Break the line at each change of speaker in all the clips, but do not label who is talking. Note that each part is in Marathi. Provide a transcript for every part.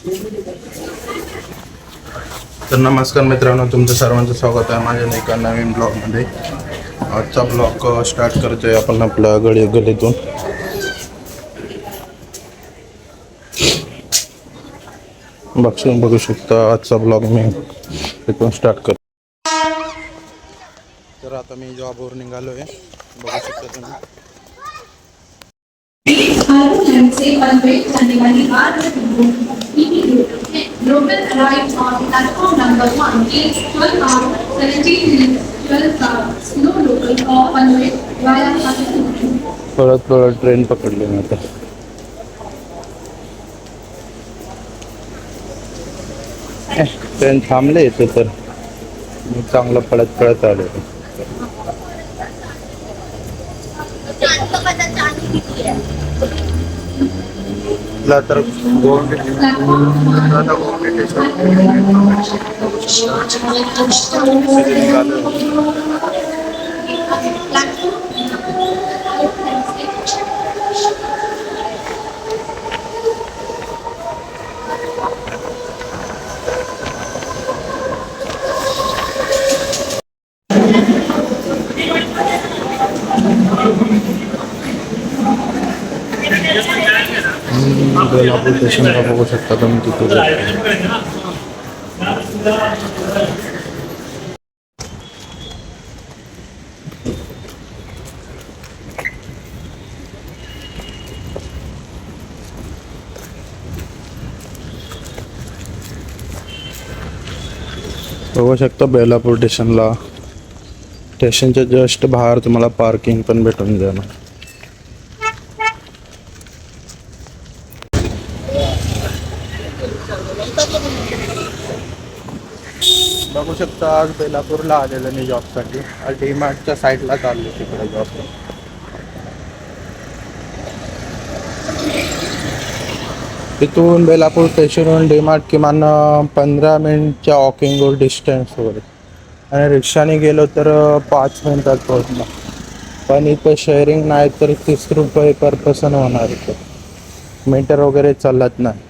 तर नमस्कार मित्रांनो तुमचं सर्वांचं स्वागत आहे. माझ्या एका नवीन ब्लॉगमध्ये. आजचा ब्लॉग स्टार्ट करतोय आपण आपल्या गडी गलीतून बघून बघू शकता आजचा ब्लॉग मी इथून स्टार्ट करतो तर आता मी जॉबवर निघालो आहे बघू शकता तुम्ही.
Global arrived on platform number one, is 12 hours, 17 minutes, 12 hours, no local or one way via Pakistan.
परत परत ट्रेन पकडली मी आता एह, ट्रेन थांबले इथे तर मी चांगलं पळत पळत आलो तुला तर गोवंडी तुला तर गोवंडी स्टेशन निघालो. बेलापूर स्टेशनला बघू शकता तुम्ही तिथे बघू शकता बेलापूर स्टेशनला स्टेशनच्या जस्ट बाहेर तुम्हाला पार्किंग पण भेटून जाणार बघू शकता आज बेलापूरला आलेलं मी जॉबसाठी आज डीमार्टच्या साईडला चाललो तिकडे जॉब तिथून बेलापूर स्टेशनवरून डीमार्ट किमान पंधरा मिनिटच्या वॉकिंगवर डिस्टन्स वगैरे आणि रिक्षाने गेलो तर पाच मिनिटात पोहोचणार पण इथं शेअरिंग नाही तर तीस रुपये पर पर्सन होणार इथं. मीटर वगैरे चालत नाही.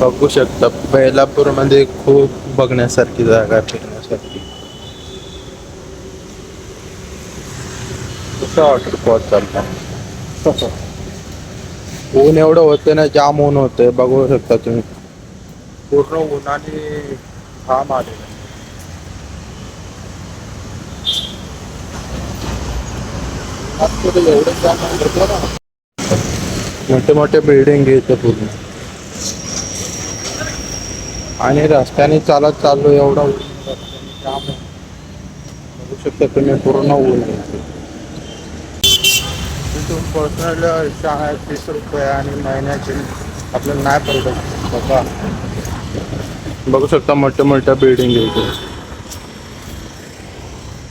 बघू शकता. बेलापूरमध्ये खूप बघण्यासारखी जागा आहे, फिरण्यासारखी. कसं वॉटर पॉट चालतं? ऊन एवढं होतं ना जाम ऊन होतंय. बघू शकता तुम्ही. पूर्ण उन्हाने घाम आलेला एवढं जाम मोठे मोठे बिल्डिंग इथं पूर्ण. आणि रस्त्याने चालत चाललो एवढा आहे. बघू शकता तुम्ही पूर्ण ऊन. तिथून पर्सनल आहे तीस रुपये आणि महिन्याची आपल्याला नाही परवडत बघा. बघू. शकता मोठ्या मोठ्या बिल्डिंग इथे.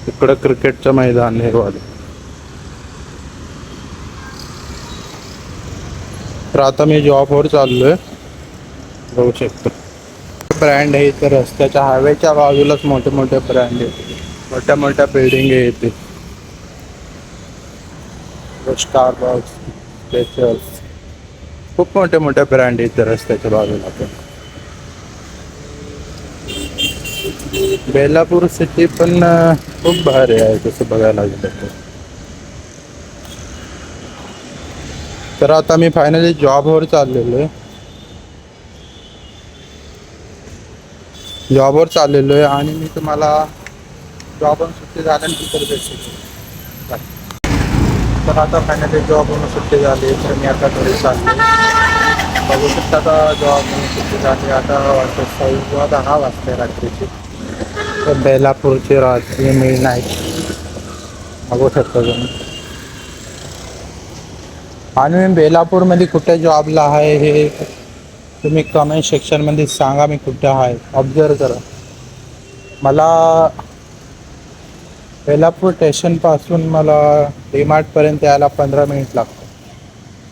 इकडं क्रिकेटचं मैदान नेरवाले तर आता मी जॉबवर चाललोय. बघू शकतो. ब्रँड आहे इथे रस्त्याच्या हायवेच्या बाजूलाच मोठे मोठे ब्रँड आहेत. मोठ्या मोठ्या बिल्डिंग आहे इथे स्टार बॉक्स स्पेशल्स खूप मोठे मोठे ब्रँड आहेत रस्त्याच्या बाजूला पण. बेलापूर सिटी पण खूप भारी आहे तसं बघायला गेलं तर. तर आता मी फायनली जॉबवर चाललेलो आहे. जॉबवर चाललेलो आहे आणि मी तुम्हाला जॉबवरून सुट्टी झाल्यानंतर भेटतो. तर आता फायनली जॉबवरून सुट्टी झाली तर मी आता घरी चाललो बघू शकता आता जॉबवरून सुट्टी झाली आता वाजता किंवा दहा वाजता रात्रीची. तर बेलापूरची रात्री मी नाही बघू शकता तुम्ही. आणि मी बेलापूरमध्ये कुठे जॉबला आहे हे तुम्ही कमेंट सेक्शनमध्ये सांगा मी कुठे आहे. ऑब्झर्व करा. मला बेलापूर स्टेशनपासून मला डीमार्टपर्यंत यायला पंधरा मिनिट लागतो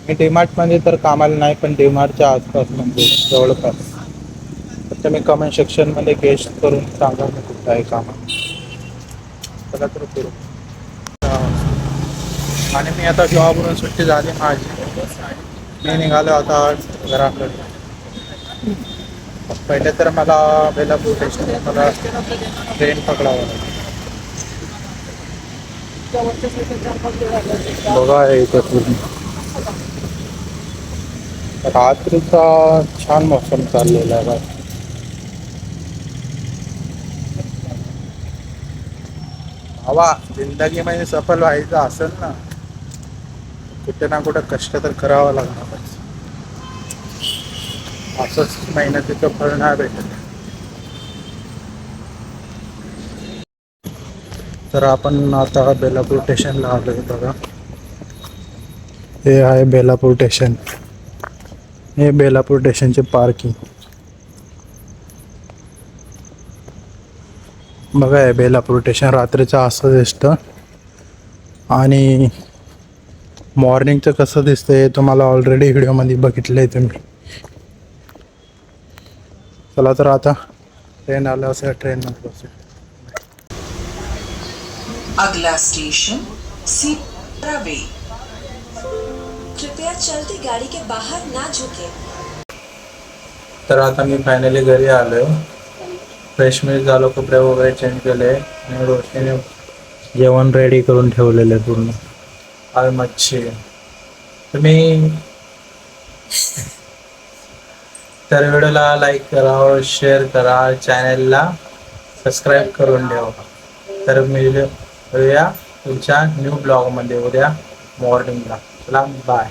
मी डीमार्टमध्ये तर कामाला नाही पण डीमार्टच्या आसपास म्हणजे जवळपास. तर तुम्ही कमेंट सेक्शनमध्ये गेस्ट करून सांगा मी कुठं आहे कामाला चला तर करू. आणि मी आता जॉबवरून सुट्टी झाली माझी. मी निघालो आता घराकडे. पहिले तर मला बेलापूर स्टेशन मला ट्रेन पकडावं लागेल. बघा इथे पूर्ण. रात्रीचा छान मौसम चाललेला आहे हवा भावा जिंदगीमध्ये सफल व्हायचं असेल ना कुठे ना कुठं कष्ट तर करावं लागणार असंच मेहनतीचं फळ नाही भेटत. तर आपण आता बेलापूर स्टेशनला आहे बघा. हे आहे बेलापूर स्टेशन. हे बेलापूर स्टेशनचे पार्किंग. बघा हे बेलापूर स्टेशन रात्रीचं असं दिसतं. आणि मॉर्निंगचं कसं दिसतंय हे तुम्हाला ऑलरेडी व्हिडिओमध्ये बघितलं आहे तुम्ही. चला तर आता ट्रेन आलं असेल ट्रेनमध्ये बसूया
अगला स्टेशन
कृपया चलती गाड़ी के बाहर ना झुके।
तर आता मी फायनली घरी आलोय फ्रेश मिल झालो कपडे वगैरे चेंज केले आणि रोशनीने जेवण रेडी करून ठेवलेलं आहे पूर्ण। आज मच्छी. तुम्ही तर व्हिडिओला लाईक करा शेअर करा चॅनलला सबस्क्राईब करून ठेवा. तर मिळूया तुमच्या न्यू ब्लॉगमध्ये उद्या मॉर्निंगला चला बाय